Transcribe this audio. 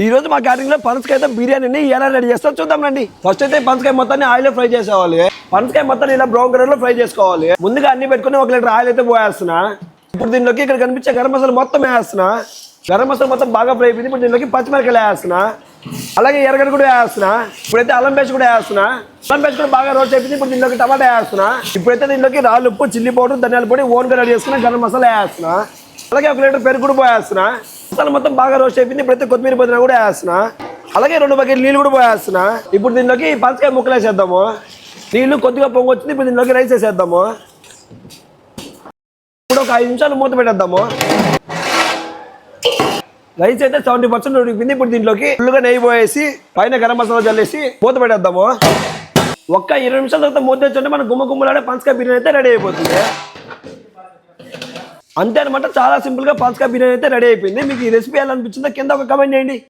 ఈ రోజు మా క్యాటరింగ్లో పనసకాయ అయితే బిర్యానీని ఎలా రెడీ చేస్తారో చూద్దాం రండి. ఫస్ట్ అయితే పనసకాయ మొత్తాన్ని ఆయిల్ ఫ్రై చేసుకోవాలి పనసకాయ మొత్తాన్ని ఇలా బ్రౌన్ కలర్లో ఫ్రై చేసుకోవాలి. ముందుగా అన్ని పెట్టుకుని ఒక లీటర్ ఆయిల్ అయితే పోయేస్తున్నా. ఇప్పుడు దీనిలోకి ఇక్కడ కనిపించే గరం మసాలా మొత్తం వేస్తున్నా గరం మసాలా మొత్తం బాగా ఫ్రై అయిపోయింది. ఇప్పుడు దీనిలోకి పచ్చిమిరకాయలు వేస్తున్నా అలాగే ఎర్రగడ్డ కూడా వేస్తున్నా ఇప్పుడైతే అల్లం పేస్ట్ కూడా వేస్తున్నా అల్లం పేస్ట్ కూడా బాగా రోస్ట్ అయిపోయింది. ఇప్పుడు దీనిలోకి టమాటా వేస్తున్నా ఇప్పుడైతే దీనిలోకి రాళ్ళు ఉప్పు చిల్లీ పౌడర్ ధనియాల పొడి ఓన్గా రెడీ చేసుకున్నా గరం మసాలా వేస్తున్నా అలాగే ఒక లీటర్ పెరుగు కూడా పోయేస్తున్నా. మసాలా మొత్తం బాగా రోస్ట్ అయిపోయింది. ప్రతి కొత్తిమీర పుదీనా కూడా వేస్తున్నా. అలాగే రెండు బకెట్ నీళ్ళు కూడా పోయేస్తున్న. ఇప్పుడు దీనిలోకి పంచకాయ ముక్కలు వేసేద్దాము. నీళ్ళు కొద్దిగా పొంగొచ్చింది ఇప్పుడు దీనిలోకి రైస్ వేసేద్దాము. ఇప్పుడు ఒక ఐదు నిమిషాలు మూత పెట్టేద్దాము. రైస్ అయితే సెవెంటీ పర్సెంట్ ఉడికింది ఇప్పుడు దీంట్లోకి ఫుల్గా నెయ్యి పోయేసి పైన గరం మసాలా చల్లేసి మూత పెట్టేద్దాము. ఒక్క ఇరవై నిమిషాల తర్వాత మూత తెచ్చుంటే మన గుమ్మ గుమ్మలాడే పంచకాయ బిర్యానీ అయితే రెడీ అయిపోతుంది. అంతే అనమాట. చాలా సింపుల్గా పాస్కా బిర్యానీ అయితే రెడీ అయిపోయింది. మీకు ఈ రెసిపీ ఎలా అనిపించిందో కింద ఒక కమెంట్ చేయండి.